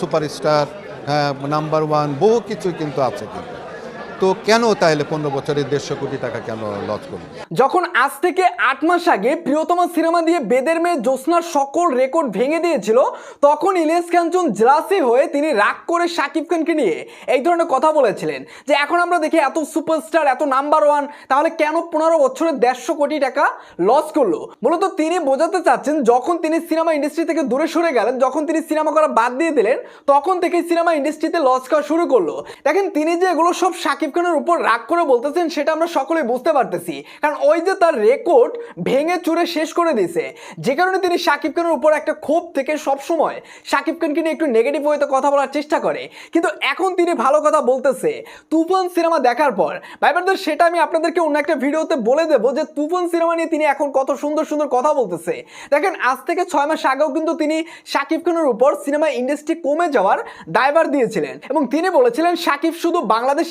Superstar number one বহু কিছুই কিন্তু আছে কিন্তু। তো কেন তাহলে পনেরো বছরের দেড়শো কোটি টাকা কেন লস করল? যখন আজ থেকে আট মাস আগে প্রিয়তমা সিনেমা দিয়ে বেদের মেয়ে জ্যোৎস্নার সকল রেকর্ড ভেঙে দিয়েছিল, তখন ইলিয়াস কাঞ্চন জেলাসি হয়ে তিনি রাগ করে শাকিব খানকে নিয়ে এই ধরনের কথা বলেছিলেন যে এখন আমরা দেখি এত সুপারস্টার এত নাম্বার ওয়ান তাহলে কেন পনেরো বছরে দেড়শো কোটি টাকা লস করল? মূলত তিনি বোঝাতে চাচ্ছেন, যখন তিনি সিনেমা ইন্ডাস্ট্রি থেকে দূরে সরে গেলেন, যখন তিনি সিনেমা করা বাদ দিয়ে দিলেন, তখন থেকে সিনেমা ইন্ডাস্ট্রিতে লস করা শুরু করল। দেখেন, তিনি যে এগুলো সব শাকিব খানের উপর রাগ করে বলতেছেন, সেটা আমরা সকলে বুঝতে পারতেছি। কারণ ওই যে তার রেকর্ড ভেঙে চুরে শেষ করে দিয়েছে। যে কারণে তিনি শাকিব খানের উপর একটা ক্ষোভ থেকে সব সময় শাকিব খানকে নিয়ে একটু নেগেটিভ ওয়েতে কথা বলার চেষ্টা করে। কিন্তু এখন তিনি ভালো কথা বলতেছে। তুফান সিনেমা দেখার পর ভাইবারদের সেটা আমি আপনাদেরকে অন্য একটা ভিডিওতে বলে দেবো যে তুফান সিনেমা নিয়ে তিনি এখন কত সুন্দর সুন্দর কথা বলতেছে। দেখেন, আজ থেকে ছয় মাস আগেও কিন্তু তিনি শাকিব খানের উপর সিনেমা ইন্ডাস্ট্রি কমে যাওয়ার দায়ভার দিয়েছিলেন। এবং তিনি বলেছিলেন সাকিব শুধু বাংলাদেশ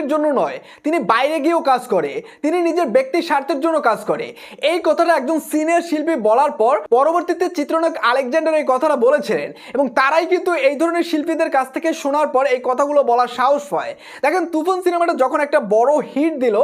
ইন্ডাস্ট্রির জন্য নয়, তিনি বাইরে গিয়েও কাজ করে, তিনি নিজের ব্যক্তি স্বার্থের জন্য কাজ করে। এই কথাটা একজন সিনিয়র শিল্পী বলার পর পরবর্তীতে চিত্রনায়ক আলেকজান্ডার এই কথাটা বলেছিলেন এবং তারাই কিন্তু এই ধরনের শিল্পীদের কাছ থেকে শোনার পর এই কথাগুলো বলার সাহস পায়। দেখেন, তুফান সিনেমাটা যখন একটা বড় হিট দিল,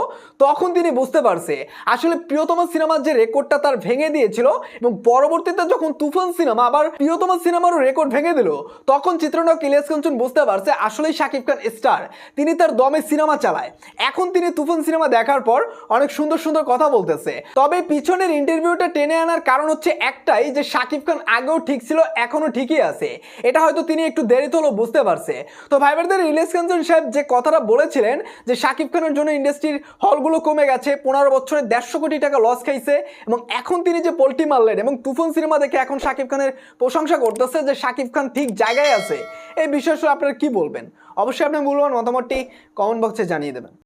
তখন তিনি বুঝতে পারছে, আসলে প্রিয়তমা সিনেমার যে রেকর্ডটা তার ভেঙে দিয়েছিল এবং পরবর্তীতে যখন তুফান সিনেমা আবার প্রিয়তমা সিনেমারও রেকর্ড ভেঙে দিল, তখন চিত্রনায়ক ইলিয়াস কাঞ্চন বুঝতে পারছে, আসলেই শাকিব খান স্টার। তিনি তার দমে সিনেমা চালায়। এখন তিনি তুফান সিনেমা দেখার পর অনেক সুন্দর সুন্দর কথা বলতেছে। তবে পিছনের ইন্টারভিউটা টেনে আনার কারণ হচ্ছে একটাই যে শাকিব খান আগেও ঠিক ছিল এখনও ঠিকই আছে। এটা হয়তো তিনি একটু দেরিতে হলেও বুঝতে পারছে। তো ভাইবারদের ইলিয়াস কাঞ্চন সাহেব যে কথাটা বলেছিলেন যে শাকিব খানের জন্য ইন্ডাস্ট্রির হলগুলো কমে গেছে, পনেরো বছরে দেড়শো কোটি টাকা লস খাইছে, এবং এখন তিনি যে পোল্টি মারলেন এবং তুফান সিনেমা দেখে এখন শাকিব খানের প্রশংসা করতেছে যে শাকিব খান ঠিক জায়গায় আছে। এই বিষয়ে আপনারা কি বলবেন? অবশ্যই আপনার মূল্যবান মতামতটি কমেন্ট বক্সে জানিয়ে দেবেন।